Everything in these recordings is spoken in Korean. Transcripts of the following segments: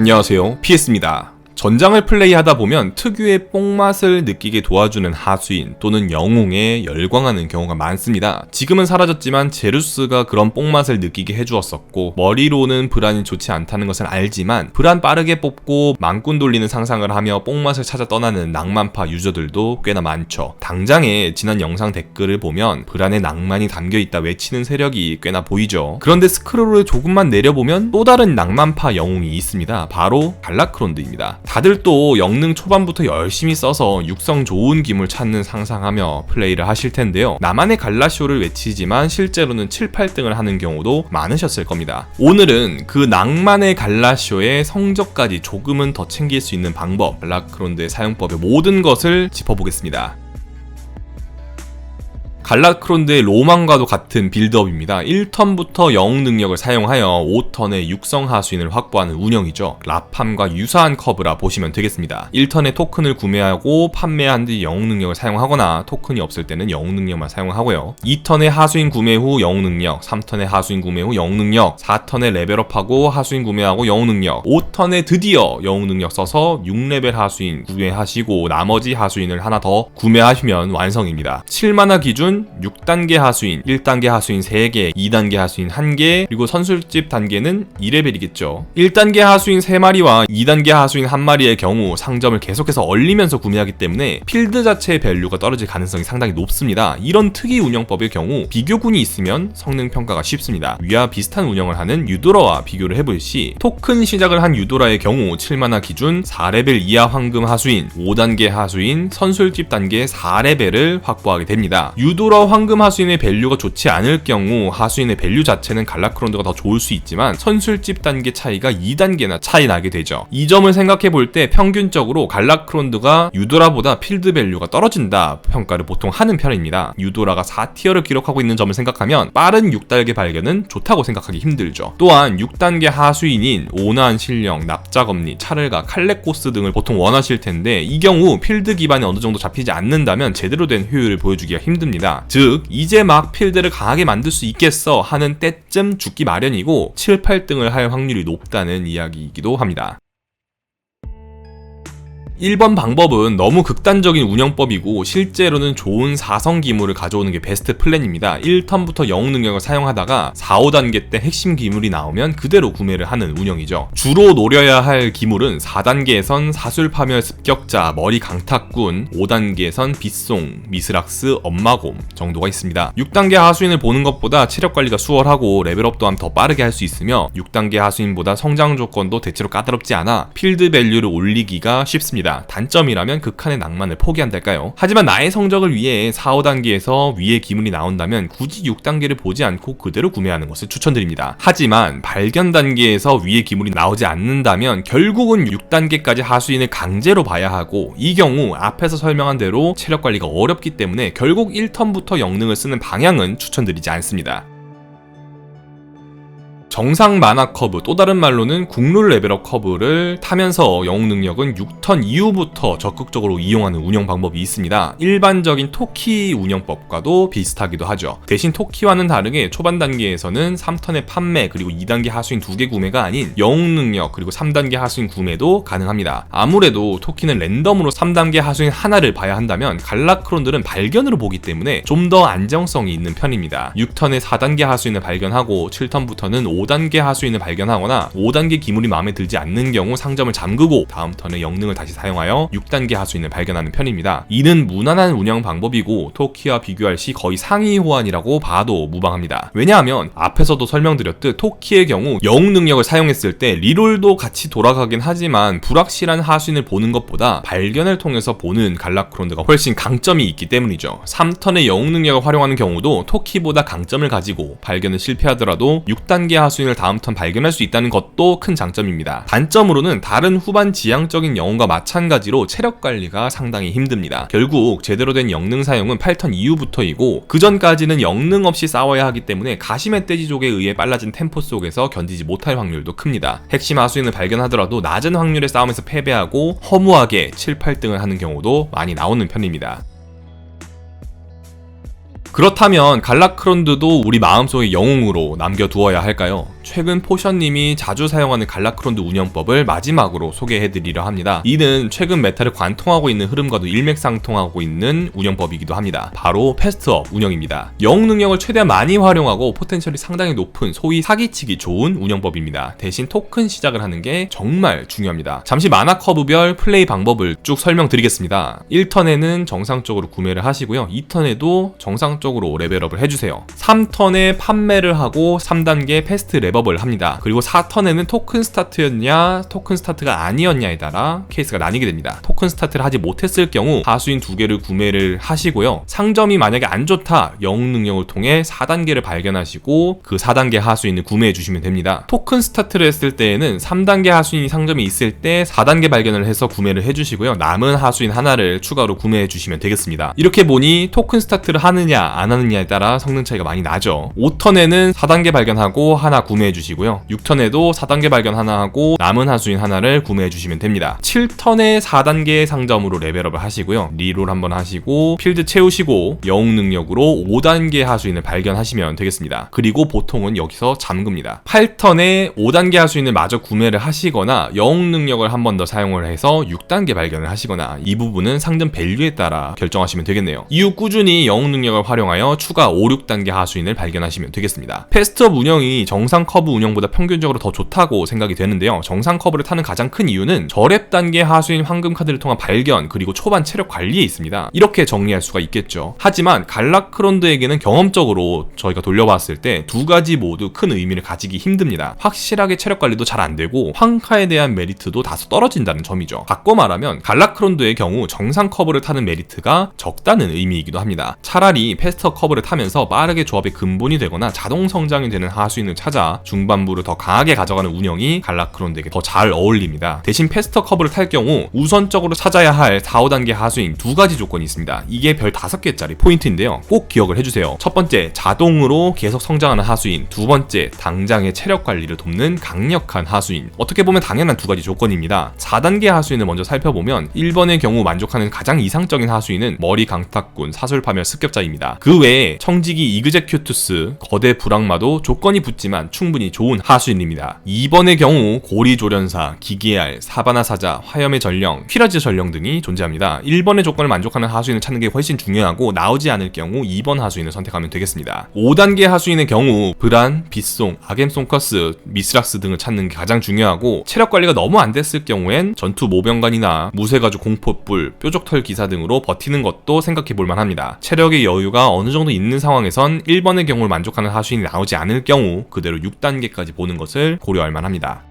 안녕하세요. PS입니다. 전장을 플레이하다 보면 특유의 뽕맛을 느끼게 도와주는 하수인 또는 영웅에 열광하는 경우가 많습니다. 지금은 사라졌지만 제루스가 그런 뽕맛을 느끼게 해주었었고 머리로는 브란이 좋지 않다는 것을 알지만 브란 빠르게 뽑고 망꾼 돌리는 상상을 하며 뽕맛을 찾아 떠나는 낭만파 유저들도 꽤나 많죠. 당장에 지난 영상 댓글을 보면 브란의 낭만이 담겨 있다 외치는 세력이 꽤나 보이죠. 그런데 스크롤을 조금만 내려보면 또 다른 낭만파 영웅이 있습니다. 바로 갈라크론드입니다. 다들 또 영능 초반부터 열심히 써서 육성 좋은 기물 찾는 상상하며 플레이를 하실 텐데요. 나만의 갈라쇼를 외치지만 실제로는 7, 8등을 하는 경우도 많으셨을 겁니다. 오늘은 그 낭만의 갈라쇼의 성적까지 조금은 더 챙길 수 있는 방법, 갈라크론드의 사용법의 모든 것을 짚어보겠습니다. 갈라크론드의 로망과도 같은 빌드업입니다. 1턴부터 영웅 능력을 사용하여 5턴의 육성 하수인을 확보하는 운영이죠. 라팜과 유사한 커브라 보시면 되겠습니다. 1턴에 토큰을 구매하고 판매한 뒤 영웅 능력을 사용하거나 토큰이 없을 때는 영웅 능력만 사용하고요. 2턴에 하수인 구매 후 영웅 능력, 3턴에 하수인 구매 후 영웅 능력, 4턴에 레벨업하고 하수인 구매하고 영웅 능력, 5턴에 드디어 영웅 능력 써서 6레벨 하수인 구매하시고 나머지 하수인을 하나 더 구매하시면 완성입니다. 7만화 기준 6단계 하수인, 1단계 하수인 3개, 2단계 하수인 1개, 그리고 선술집 단계는 2레벨이겠죠. 1단계 하수인 3마리와 2단계 하수인 1마리의 경우 상점을 계속해서 얼리면서 구매하기 때문에 필드 자체의 밸류가 떨어질 가능성이 상당히 높습니다. 이런 특이 운영법의 경우 비교군이 있으면 성능 평가가 쉽습니다. 위와 비슷한 운영을 하는 유도라와 비교를 해볼 시 토큰 시작을 한 유도라의 경우 7만화 기준 4레벨 이하 황금 하수인, 5단계 하수인, 선술집 단계 4레벨을 확보하게 됩니다. 유도 뚜러 황금 하수인의 밸류가 좋지 않을 경우 하수인의 밸류 자체는 갈라크론드가 더 좋을 수 있지만 선술집 단계 차이가 2단계나 차이 나게 되죠. 이 점을 생각해 볼 때 평균적으로 갈라크론드가 유도라보다 필드 밸류가 떨어진다 평가를 보통 하는 편입니다. 유도라가 4티어를 기록하고 있는 점을 생각하면 빠른 6단계 발견은 좋다고 생각하기 힘들죠. 또한 6단계 하수인인 오난 실령, 납작엄니, 차를가, 칼레코스 등을 보통 원하실 텐데 이 경우 필드 기반이 어느 정도 잡히지 않는다면 제대로 된 효율을 보여주기가 힘듭니다. 즉 이제 막 필드를 강하게 만들 수 있겠어 하는 때쯤 죽기 마련이고 7, 8등을 할 확률이 높다는 이야기이기도 합니다. 1번 방법은 너무 극단적인 운영법이고 실제로는 좋은 4성 기물을 가져오는 게 베스트 플랜입니다. 1턴부터 영웅 능력을 사용하다가 4, 5단계 때 핵심 기물이 나오면 그대로 구매를 하는 운영이죠. 주로 노려야 할 기물은 4단계에선 사술 파멸 습격자, 머리 강타꾼, 5단계에선 빗송, 미스락스, 엄마곰 정도가 있습니다. 6단계 하수인을 보는 것보다 체력 관리가 수월하고 레벨업 또한 더 빠르게 할 수 있으며 6단계 하수인보다 성장 조건도 대체로 까다롭지 않아 필드 밸류를 올리기가 쉽습니다. 있다. 단점이라면 극한의 낭만을 포기한달까요? 하지만 나의 성적을 위해 4, 5단계에서 위에 기물이 나온다면 굳이 6단계를 보지 않고 그대로 구매하는 것을 추천드립니다. 하지만 발견 단계에서 위에 기물이 나오지 않는다면 결국은 6단계까지 하수인을 강제로 봐야 하고 이 경우 앞에서 설명한 대로 체력 관리가 어렵기 때문에 결국 1턴부터 영능을 쓰는 방향은 추천드리지 않습니다. 정상 만화 커브 또 다른 말로는 국룰 레벨업 커브를 타면서 영웅 능력은 6턴 이후부터 적극적으로 이용하는 운영 방법이 있습니다. 일반적인 토키 운영법과도 비슷하기도 하죠. 대신 토키와는 다르게 초반 단계에서는 3턴의 판매 그리고 2단계 하수인 2개 구매가 아닌 영웅 능력 그리고 3단계 하수인 구매도 가능합니다. 아무래도 토키는 랜덤으로 3단계 하수인 하나를 봐야 한다면 갈라크론들은 발견으로 보기 때문에 좀 더 안정성이 있는 편입니다. 6턴의 4단계 하수인을 발견하고 7턴부터는 5단계 하수인을 발견하거나 5단계 기물이 마음에 들지 않는 경우 상점을 잠그고 다음 턴에 영능을 다시 사용하여 6단계 하수인을 발견하는 편입니다. 이는 무난한 운영 방법이고 토키와 비교할 시 거의 상위 호환이라고 봐도 무방합니다. 왜냐하면 앞에서도 설명드렸듯 토키의 경우 영웅 능력을 사용했을 때 리롤도 같이 돌아가긴 하지만 불확실한 하수인을 보는 것보다 발견을 통해서 보는 갈라크론드가 훨씬 강점이 있기 때문이죠. 3턴의 영웅 능력을 활용하는 경우도 토키보다 강점을 가지고 발견을 실패하더라도 6단계 하수인 하수인을 다음 턴 발견할 수 있다는 것도 큰 장점입니다. 단점으로는 다른 후반 지향적인 영웅과 마찬가지로 체력 관리가 상당히 힘듭니다. 결국 제대로 된 영능 사용은 8턴 이후부터이고 그 전까지는 영능 없이 싸워야 하기 때문에 가시멧 돼지족에 의해 빨라진 템포 속에서 견디지 못할 확률도 큽니다. 핵심 하수인을 발견하더라도 낮은 확률의 싸움에서 패배하고 허무하게 7, 8등을 하는 경우도 많이 나오는 편입니다. 그렇다면 갈라크론드도 우리 마음속의 영웅으로 남겨두어야 할까요? 최근 포션님이 자주 사용하는 갈라크론드 운영법을 마지막으로 소개해드리려 합니다. 이는 최근 메타를 관통하고 있는 흐름과도 일맥상통하고 있는 운영법이기도 합니다. 바로 패스트업 운영입니다. 영웅 능력을 최대한 많이 활용하고 포텐셜이 상당히 높은 소위 사기치기 좋은 운영법입니다. 대신 토큰 시작을 하는 게 정말 중요합니다. 잠시 만화 커브별 플레이 방법을 쭉 설명드리겠습니다. 1턴에는 정상적으로 구매를 하시고요. 2턴에도 정상적으로 레벨업을 해주세요. 3턴에 판매를 하고 3단계 패스트 랩업을 합니다. 그리고 4턴에는 토큰 스타트였냐 토큰 스타트가 아니었냐에 따라 케이스가 나뉘게 됩니다. 토큰 스타트를 하지 못했을 경우 하수인 두 개를 구매를 하시고요. 상점이 만약에 안 좋다 영웅 능력을 통해 4단계를 발견하시고 그 4단계 하수인을 구매해 주시면 됩니다. 토큰 스타트를 했을 때에는 3단계 하수인이 상점에 있을 때 4단계 발견을 해서 구매를 해주시고요. 남은 하수인 하나를 추가로 구매해 주시면 되겠습니다. 이렇게 보니 토큰 스타트를 하느냐 안 하느냐에 따라 성능 차이가 많이 나죠. 5턴에는 4단계 발견하고 하나 구매 해 주시고요. 6턴에도 4단계 발견 하나 하고 남은 하수인 하나를 구매해 주시면 됩니다. 7턴에 4단계 상점으로 레벨업을 하시고요. 리롤 한번 하시고 필드 채우시고 영웅 능력으로 5단계 하수인을 발견하시면 되겠습니다. 그리고 보통은 여기서 잠급니다. 8턴에 5단계 하수인을 마저 구매를 하시거나 영웅 능력을 한 번 더 사용을 해서 6단계 발견을 하시거나 이 부분은 상점 밸류에 따라 결정하시면 되겠네요. 이후 꾸준히 영웅 능력을 활용하여 추가 5, 6단계 하수인을 발견하시면 되겠습니다. 패스트업 운영이 정상 커브 운영보다 평균적으로 더 좋다고 생각이 되는데요. 정상 커브를 타는 가장 큰 이유는 저랩 단계 하수인 황금 카드를 통한 발견 그리고 초반 체력 관리에 있습니다. 이렇게 정리할 수가 있겠죠. 하지만 갈라크론드에게는 경험적으로 저희가 돌려봤을 때 두 가지 모두 큰 의미를 가지기 힘듭니다. 확실하게 체력 관리도 잘 안 되고 황카에 대한 메리트도 다소 떨어진다는 점이죠. 바꿔 말하면 갈라크론드의 경우 정상 커브를 타는 메리트가 적다는 의미이기도 합니다. 차라리 패스터 커브를 타면서 빠르게 조합의 근본이 되거나 자동 성장이 되는 하수인을 찾아 중반부를 더 강하게 가져가는 운영이 갈라크론드에게 더 잘 어울립니다. 대신 패스터 커브를 탈 경우 우선적으로 찾아야 할 4, 5단계 하수인 두 가지 조건이 있습니다. 이게 별 5개짜리 포인트인데요. 꼭 기억을 해주세요. 첫 번째, 자동으로 계속 성장하는 하수인. 두 번째, 당장의 체력 관리를 돕는 강력한 하수인. 어떻게 보면 당연한 두 가지 조건입니다. 4단계 하수인을 먼저 살펴보면 1번의 경우 만족하는 가장 이상적인 하수인은 머리 강타꾼, 사술파멸 습격자입니다. 그 외에 청지기 이그제큐투스, 거대 불악마도 조건이 붙지만 충분히 좋은 하수인입니다. 2번의 경우 고리 조련사, 기계알, 사바나 사자, 화염의 전령, 퀴라즈 전령 등이 존재합니다. 1번의 조건을 만족하는 하수인을 찾는 게 훨씬 중요하고 나오지 않을 경우 2번 하수인을 선택하면 되겠습니다. 5단계 하수인의 경우 브란, 빗송, 아겜송커스, 미스락스 등을 찾는 게 가장 중요하고 체력 관리가 너무 안 됐을 경우엔 전투 모병관이나 무쇠가죽 공포불, 뾰족털 기사 등으로 버티는 것도 생각해 볼 만합니다. 체력의 여유가 어느 정도 있는 상황에선 1번의 경우를 만족하는 하수인이 나오지 않을 경우 그대로 6 단계까지 보는 것을 고려할 만합니다.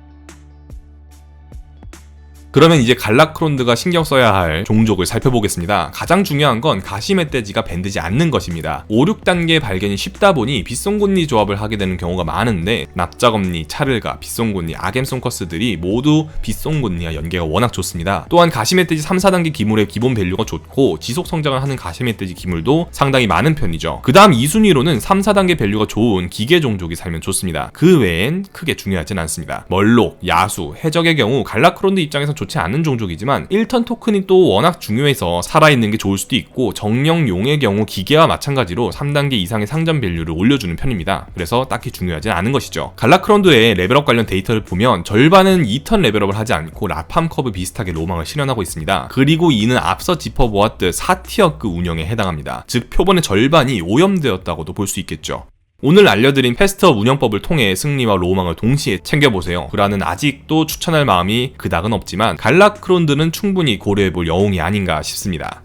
그러면 이제 갈라크론드가 신경 써야 할 종족을 살펴보겠습니다. 가장 중요한 건 가시 멧돼지가 밴드지 않는 것입니다. 5, 6단계 발견이 쉽다 보니 빗송곳니 조합을 하게 되는 경우가 많은데 납작엄니, 차를가, 빗송곳니, 아겜송커스들이 모두 빗송곳니와 연계가 워낙 좋습니다. 또한 가시 멧돼지 3, 4단계 기물의 기본 밸류가 좋고 지속 성장을 하는 가시 멧돼지 기물도 상당히 많은 편이죠. 그 다음 2순위로는 3, 4단계 밸류가 좋은 기계 종족이 살면 좋습니다. 그 외엔 크게 중요하진 않습니다. 멀록, 야수, 해적의 경우 갈라크론드 입장에서 좋지 않은 종족이지만 1턴 토큰이 또 워낙 중요해서 살아있는 게 좋을 수도 있고 정령 용의 경우 기계와 마찬가지로 3단계 이상의 상점 밸류를 올려주는 편입니다. 그래서 딱히 중요하진 않은 것이죠. 갈라크론드의 레벨업 관련 데이터를 보면 절반은 2턴 레벨업을 하지 않고 라팜 커브 비슷하게 로망을 실현하고 있습니다. 그리고 이는 앞서 짚어보았듯 4티어급 운영에 해당합니다. 즉 표본의 절반이 오염되었다고도 볼 수 있겠죠. 오늘 알려드린 패스터 운영법을 통해 승리와 로망을 동시에 챙겨보세요. 브라는 아직도 추천할 마음이 그닥은 없지만 갈라크론드는 충분히 고려해볼 영웅이 아닌가 싶습니다.